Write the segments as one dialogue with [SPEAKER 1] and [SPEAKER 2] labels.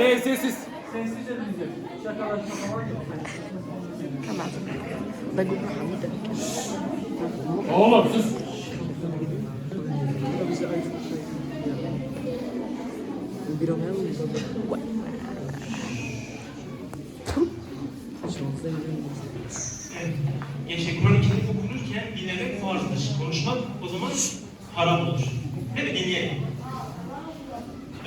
[SPEAKER 1] Ee, sessiz.
[SPEAKER 2] Sessizce diyeceğim. Şakalaşma falan yok.
[SPEAKER 3] Tamam.
[SPEAKER 1] Oğlum sus.
[SPEAKER 4] Yaşa Kur'an-ı Kerim okunurken dinlemek farzdır. Konuşmak o zaman haram olur. Hadi dinleyelim.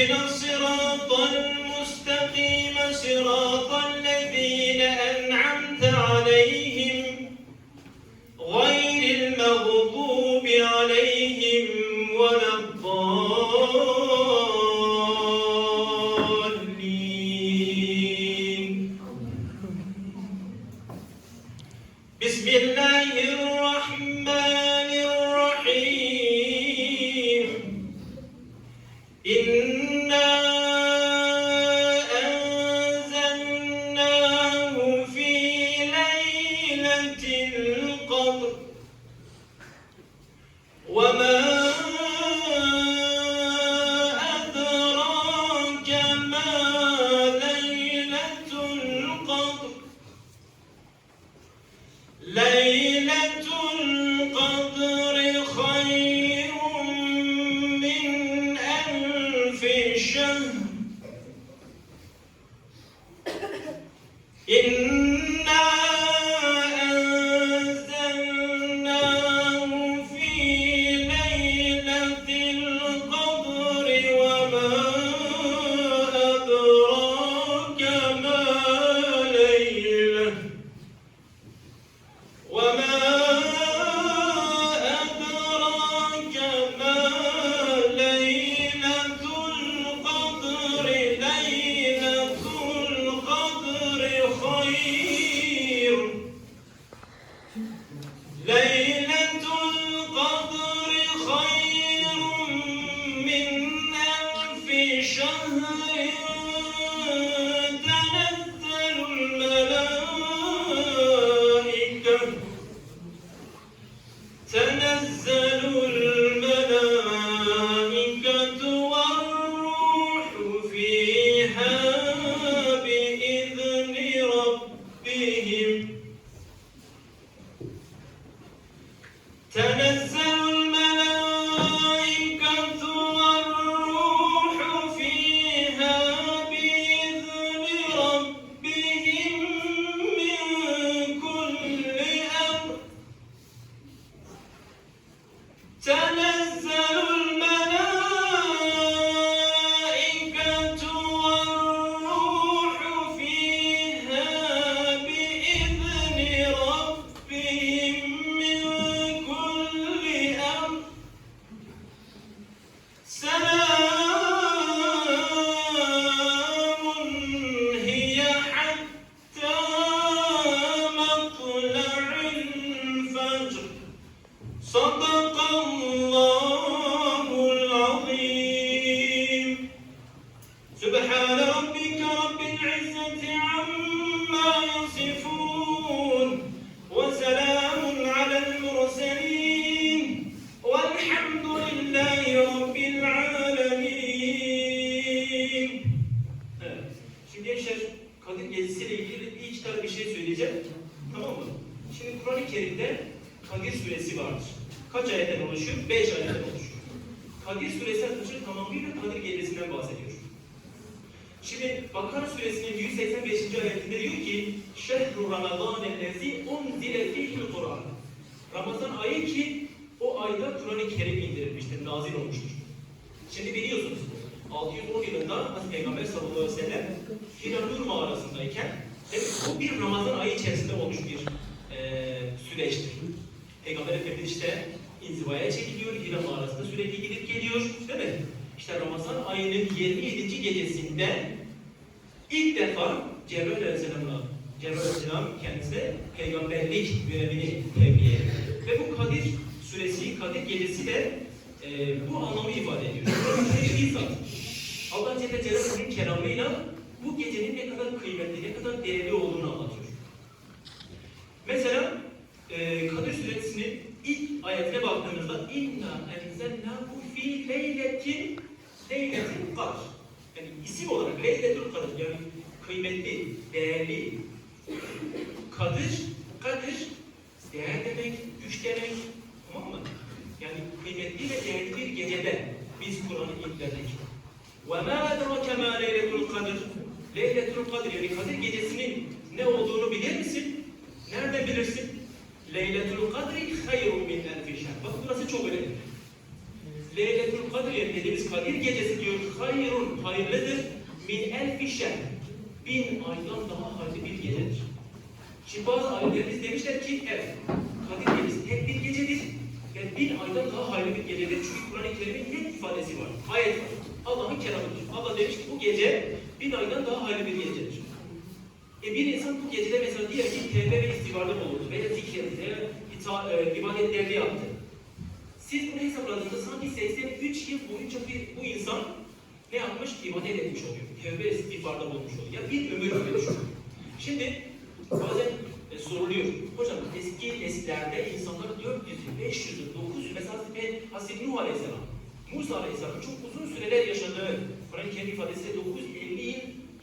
[SPEAKER 4] You know. لا شهر söyleyeceğim. Tamam mı? Şimdi Kur'an-ı Kerim'de Kadir suresi vardır. Kaç ayetten oluşuyor? Beş ayetten oluşuyor. Kadir suresi arkadaşlar tamamıyla Kadir gecesinden bahsediyor. Şimdi Bakara suresinin 185. ayetinde diyor ki Şehru Ramazan ellezi unzile fihil Kur'an Ramazan ayı ki o ayda Kur'an-ı Kerim indirilmiştir, nazil olmuştur. Şimdi biliyorsunuz 610 yılında Hazreti Peygamber sallallahu aleyhi ve sellem Hira Nur mağarasındayken evet, bu bir Ramazan ayı içerisinde olmuş bir eee süreçtir. Peygamber Efendimiz işte inzivaya çekiliyor, Hira mağarasında sürekli gidip geliyor, değil mi? işte Ramazan ayının 27. gecesinde ilk defa Cebrail Aleyhisselam'la Cebrail Aleyhisselam kendisine peygamberlik görevini tebliğ etti. Ve bu Kadir suresi, Kadir gecesi de e, bu anlamı ifade ediyor. Kur'an-ı bizzat Allah Celle Celaluhu'nun kelamıyla bu gecenin ne kadar kıymetli, ne kadar değerli olduğunu anlatıyor. Mesela e, Kadir Suresinin ilk ayetine baktığımızda inna enzelnahu fi leyletin leyletin kadr. Yani isim olarak leyletul kadr yani kıymetli, değerli. Kadir, kadir değer demek, güç demek. Tamam mı? Yani kıymetli ve değerli bir gecede biz Kur'an'ı indirdik. وَمَا أَدْرَكَ مَا لَيْلَةُ الْقَدْرِ Kadir yani Kadir gecesinin ne olduğunu bilir misin? Nereden bilirsin? Leyletul Kadri hayrun min elfi şehr. Bak burası çok önemli. Leyletul Kadir yani dediğimiz Kadir gecesi diyor hayrun hayırlıdır min elfi şehr. Bin aydan daha hayırlı bir gecedir. Şimdi bazı alimlerimiz demişler ki evet Kadir gecesi tek bir gecedir. Yani bin aydan daha hayırlı bir gecedir. Çünkü Kur'an-ı Kerim'in net ifadesi var. Ayet var. Allah'ın kelamıdır. Allah demiş ki bu gece bin aydan daha hayırlı bir gecedir. E bir insan bu gecede mesela diyelim ki tevbe ve istiğfarda bulundu veya zikretti veya ita, e, ibadetlerini yaptı. Siz bunu hesapladığınızda sanki 83 yıl boyunca bir, bu insan ne yapmış? İbadet etmiş oluyor. Tevbe istiğfarda bulunmuş oluyor. Ya bir ömür ömür düşüyor. Şimdi bazen e, soruluyor. Hocam eski nesillerde insanlar 400 yıl, 500 yıl, 900 yıl, mesela Hazreti Nuh Aleyhisselam, Musa Aleyhisselam'ın çok uzun süreler yaşadığı, Kur'an-ı Kerim ifadesiyle 950 yıl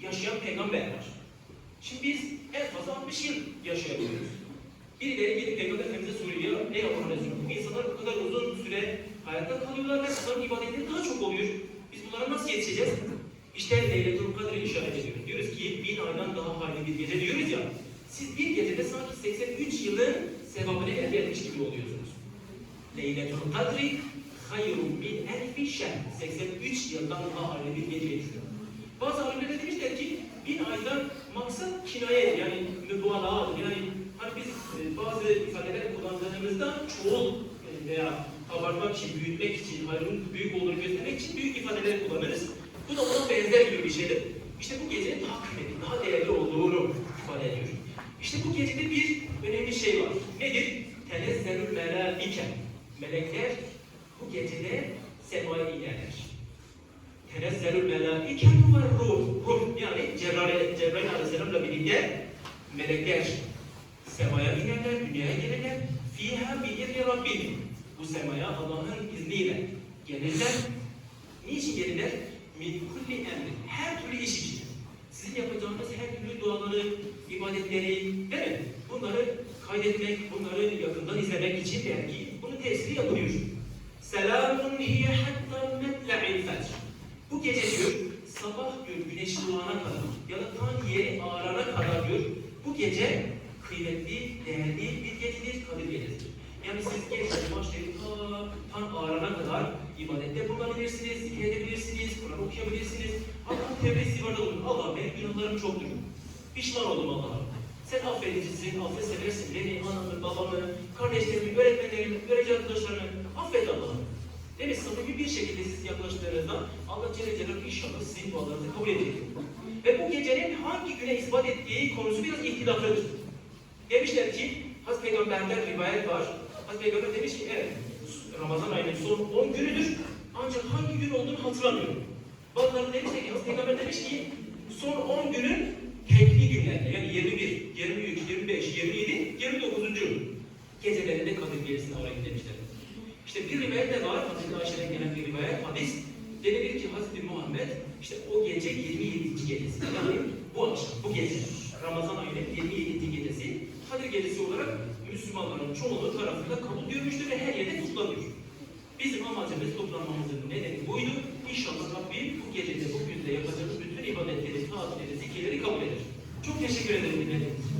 [SPEAKER 4] yaşayan peygamber var. Şimdi biz en fazla 60 yıl yaşayabiliyoruz. Birileri gelip Peygamber Efendimiz'e soruyor, ey Allah Resulü, bu insanlar bu kadar uzun süre hayatta kalıyorlar ve onların ibadetleri daha çok oluyor. Biz bunlara nasıl yetişeceğiz? İşte Leyletul Kadr'ı işaret ediyoruz. Diyoruz ki bin aydan daha hayırlı bir gece diyoruz ya. Siz bir gecede sanki 83 yılın sevabını elde etmiş gibi oluyorsunuz. Leyletul Kadri hayrun min elfi şehr. 83 yıldan daha bir gece geçiyor. Bazı alimler de demişler ki bin aydan maksat kinaye yani mübalağadır. Yani hani biz e, bazı ifadeler kullandığımızda çoğul e, veya abartmak için, büyütmek için, hayrın büyük olduğunu göstermek için büyük ifadeler kullanırız. Bu da ona benzer gibi bir şeydir. İşte bu gecenin daha kıymetli, daha değerli olduğunu ifade ediyor. İşte bu gecede bir önemli şey var. Nedir? Tenezzelül melâike. Melekler bu gecede semaya inerler. Tenezzelül melâiketu ve ruh. Ruh yani Cebrail, Cebrail Aleyhisselam'la birlikte melekler semaya inerler, dünyaya gelirler. Fiha bi'izni Rabbihim. Bu semaya Allah'ın izniyle gelirler. Niçin gelirler? Min kulli emri. Her türlü iş için. Sizin yapacağınız her türlü duaları, ibadetleri, değil mi? Bunları kaydetmek, bunları yakından izlemek için belki bunun tesiri yapılıyor. Selamun hiye hatta metla'il fecr. Bu gece diyor, sabah diyor güneş doğana kadar ya da tan yeri ağarana kadar diyor, bu gece kıymetli, değerli bir gecedir, kadir gecesidir. Yani siz geceden başlayıp ta tan ağarana kadar ibadette bulunabilirsiniz, zikredebilirsiniz, Kur'an okuyabilirsiniz. Allah'ın tevbe istiğfarda olun. Allah benim günahlarım çoktur. Pişman oldum Allah'a. Sen affedicisin, affet seversin beni, anamı, babamı, kardeşlerimi, öğretmenlerimi, öğrenci arkadaşlarımı. Affet Allah'ım. Demek samimi bir şekilde siz yaklaştığınızda Allah Celle Celaluhu inşallah sizin dualarınızı kabul edecek. Ve bu gecenin hangi güne ispat ettiği konusu biraz ihtilaflıdır. Demişler ki, Hazreti Peygamber'den rivayet var. Hazreti Peygamber demiş ki, evet, Ramazan ayının son 10 günüdür. Ancak hangi gün olduğunu hatırlamıyorum. Bazıları demiş ki, Hazreti Peygamber demiş ki, son 10 günün tekli günlerinde, yani 21, 23, 25, 27, 29. gecelerinde Kadir Gecesi'ne arayın demişler. İşte bir rivayet de var, Hazreti Ayşe'den gelen bir rivayet, hadis. Denilir ki Hazreti Muhammed, işte o gece 27. gecesi, yani bu akşam, bu gece, Ramazan ayının 27. gecesi, Kadir Gecesi olarak Müslümanların çoğunluğu tarafından kabul görmüştür ve her yerde kutlanıyor. Bizim amacımız toplanmamızın nedeni buydu. İnşallah Rabbim bu gecede, bu günde yapacağımız bütün ibadetleri, taatleri, zikirleri kabul eder. Çok teşekkür ederim dinlediğiniz için.